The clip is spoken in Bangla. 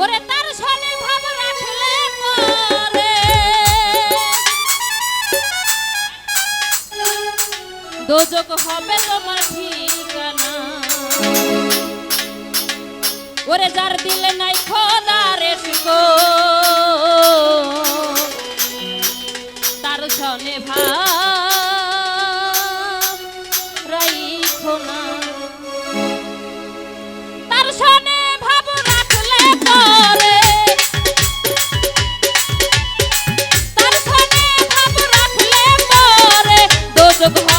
ওরে তার সনে ভাব রাখলে পরে। দোজক হবে তোমার ঠিকানা। ওরে যার দিলে নাই খোদারে শুকর। So come